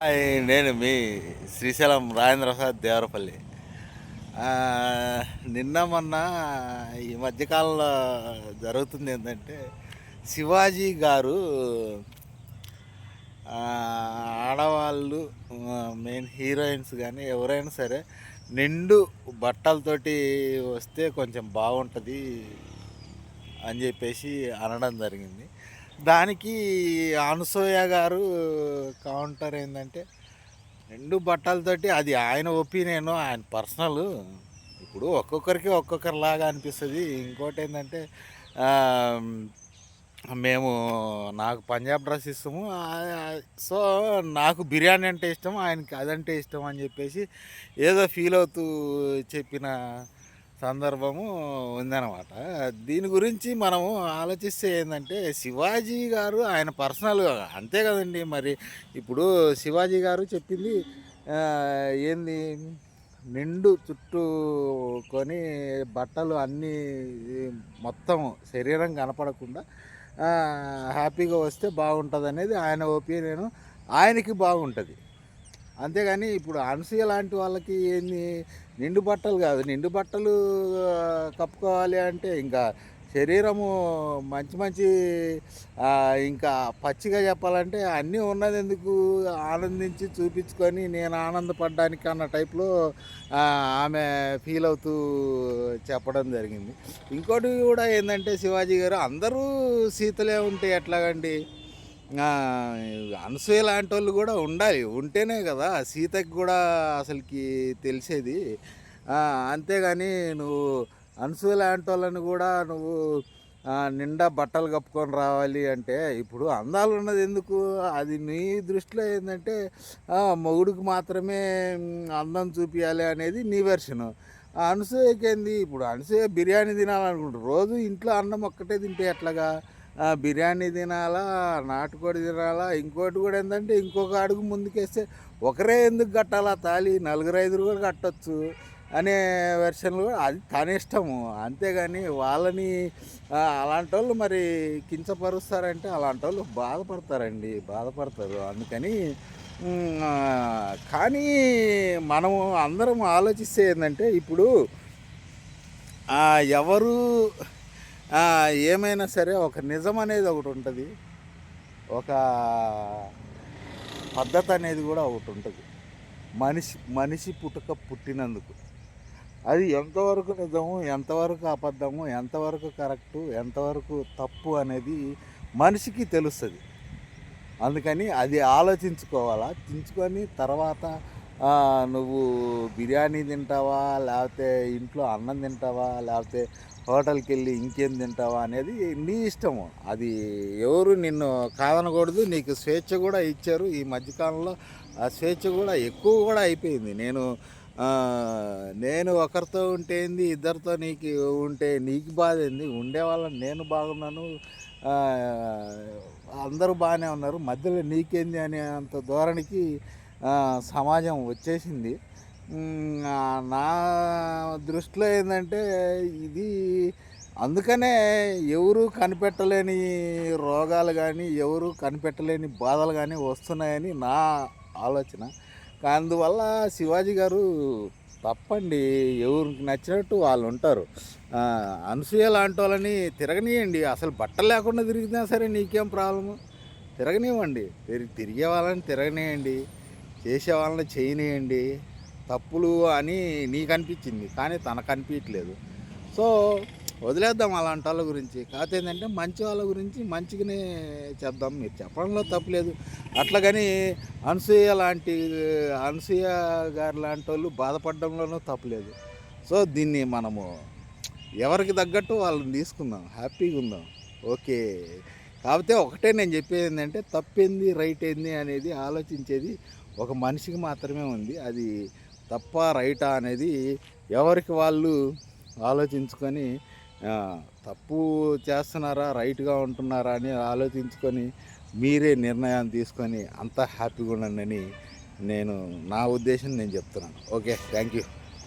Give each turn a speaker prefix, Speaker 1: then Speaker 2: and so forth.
Speaker 1: Hi, నేను మీ శ్రీశైలం రాజేంద్ర ప్రసాద్ దేవరపల్లి నిన్న మొన్న ఈ మధ్యకాలంలో జరుగుతుంది ఏంటంటే శివాజీ గారు ఆడవాళ్ళు మెయిన్ హీరోయిన్స్ కానీ ఎవరైనా సరే నిండు బట్టలతోటి వస్తే కొంచెం బాగుంటుంది అని చెప్పేసి అనడం జరిగింది. దానికి అనసూయ గారు కౌంటర్ ఏంటంటే రెండు బట్టలతోటి అది ఆయన ఒపీనియన్ ఆయన పర్సనల్. ఇప్పుడు ఒక్కొక్కరికి ఒక్కొక్కరిలాగా అనిపిస్తుంది. ఇంకోటి ఏంటంటే మేము నాకు పంజాబ్ డ్రెస్ ఇస్తాము సో నాకు బిర్యానీ అంటే ఇష్టం ఆయనకి అదంటే ఇష్టం అని చెప్పేసి ఏదో ఫీల్ అవుతూ చెప్పిన సందర్భము ఉందన్నమాట. దీని గురించి మనము ఆలోచిస్తే ఏంటంటే శివాజీ గారు ఆయన పర్సనల్గా అంతే కదండి మరి. ఇప్పుడు శివాజీ గారు చెప్పింది ఏంది? నిండు చుట్టూ కొని బట్టలు అన్నీ మొత్తం శరీరం కనపడకుండా హ్యాపీగా వస్తే బాగుంటుంది అనేది ఆయన ఒపీనియన్. ఆయనకి బాగుంటుంది. అంతేగాని ఇప్పుడు అనసూయ లాంటి వాళ్ళకి ఏంది? నిండు బట్టలు కాదు. నిండు బట్టలు కప్పుకోవాలి అంటే ఇంకా శరీరము మంచి మంచి ఇంకా పచ్చిగా చెప్పాలంటే అన్నీ ఉన్నది ఎందుకు ఆనందించి చూపించుకొని నేను ఆనందపడడానికి అన్న టైప్లో ఆమె ఫీల్ అవుతూ చెప్పడం జరిగింది. ఇంకోటి కూడా ఏంటంటే శివాజీ గారు అందరూ సీతలే ఉంటే ఎట్లాగండి? అనసూయ లాంటి వాళ్ళు కూడా ఉండాలి. ఉంటేనే కదా సీతకి కూడా అసలుకి తెలిసేది. అంతేగాని నువ్వు అనసూయ లాంటి వాళ్ళని కూడా నువ్వు నిండా బట్టలు కప్పుకొని రావాలి అంటే ఇప్పుడు అందాలు ఉన్నది ఎందుకు? అది నీ దృష్టిలో ఏంటంటే ఆ, మొగుడికి మాత్రమే అందం చూపించాలి అనేది నీ వెర్షను. అనసూయకి ఏంది ఇప్పుడు అనసూయ బిర్యానీ తినాలనుకుంటారు. రోజు ఇంట్లో అన్నం ఒక్కటే తింటే ఎట్లాగా? బిర్యానీ తినాలా నాటుకోడి తినాలా ఇంకోటి కూడా ఏంటంటే ఇంకొక అడుగు ముందుకేస్తే ఒకరే ఎందుకు కట్టాలా తాళి? నలుగురు ఐదుగురు కూడా కట్టచ్చు అనే వెర్షన్లు కూడా అది తన ఇష్టము. అంతేగాని వాళ్ళని అలాంటి వాళ్ళు మరి కించపరుస్తారంటే అలాంటి వాళ్ళు బాధపడతారండి బాధపడతారు. అందుకని కానీ మనము అందరం ఆలోచిస్తే ఏంటంటే ఇప్పుడు ఎవరు ఏమైనా సరే ఒక నిజం అనేది ఒకటి ఉంటుంది. ఒక పద్ధతి అనేది కూడా ఒకటి ఉంటుంది. మనిషి మనిషి పుట్టుక పుట్టినందుకు. అది ఎంతవరకు నిజము ఎంతవరకు అబద్ధము ఎంతవరకు కరెక్టు ఎంతవరకు తప్పు అనేది మనిషికి తెలుస్తుంది. అందుకని అది ఆలోచించుకోవాలా? తించుకొని తర్వాత నువ్వు బిర్యానీ తింటావా లేకపోతే ఇంట్లో అన్నం తింటావా లేకపోతే హోటల్కి వెళ్ళి ఇంకేం తింటావా అనేది నీ ఇష్టము. అది ఎవరు నిన్ను కాదనకూడదు నీకు స్వేచ్ఛ కూడా ఇచ్చారు. ఈ మధ్యకాలంలో ఆ స్వేచ్ఛ కూడా ఎక్కువ కూడా అయిపోయింది. నేను నేను ఒకరితో ఉంటే ఏంది ఇద్దరితో నీకు ఉంటే నీకు బాధ ఏంది ఉండేవాళ్ళని నేను బాగున్నాను అందరూ బాగానే ఉన్నారు మధ్యలో నీకేంది అనే అంత ధోరణికి సమాజం వచ్చేసింది. నా దృష్టిలో ఏంటంటే ఇది అందుకనే ఎవరు కనిపెట్టలేని రోగాలు కానీ ఎవరు కనిపెట్టలేని బాధలు కానీ వస్తున్నాయని నా ఆలోచన. అందువల్ల శివాజీ గారు తప్పండి ఎవరికి నచ్చినట్టు వాళ్ళు ఉంటారు. అనసూయ లాంటి వాళ్ళని తిరగనియండి. అసలు బట్టలు లేకుండా తిరిగినా సరే నీకేం ప్రాబ్లము? తిరగనివ్వండి. తిరిగే వాళ్ళని తిరగనియండి. చేసే వాళ్ళని చేయనియండి తప్పులు అని నీకు అనిపించింది కానీ తనకు అనిపించలేదు సో వదిలేద్దాం అలాంటి వాళ్ళ గురించి. కాకపోతే ఏంటంటే మంచి వాళ్ళ గురించి మంచిగానే చెప్దాం మీరు చెప్పడంలో తప్పులేదు అట్లాగని అనసూయ లాంటి అనసూయ గారు లాంటి వాళ్ళు బాధపడడంలోనూ తప్పులేదు సో దీన్ని మనము ఎవరికి తగ్గట్టు వాళ్ళని తీసుకుందాం. హ్యాపీగా ఉందాం. ఓకే. కాకపోతే ఒకటే నేను చెప్పేది ఏంటంటే తప్పేంది రైట్ ఏంది అనేది ఆలోచించేది ఒక మనిషికి మాత్రమే ఉంది. అది తప్ప రైటా అనేది ఎవరికి వాళ్ళు ఆలోచించుకొని తప్పు చేస్తున్నారా రైట్గా ఉంటున్నారా అని ఆలోచించుకొని మీరే నిర్ణయాన్ని తీసుకొని అంతా హ్యాపీగా ఉండండి అని నేను నా ఉద్దేశం నేను చెప్తున్నాను. Okay thank you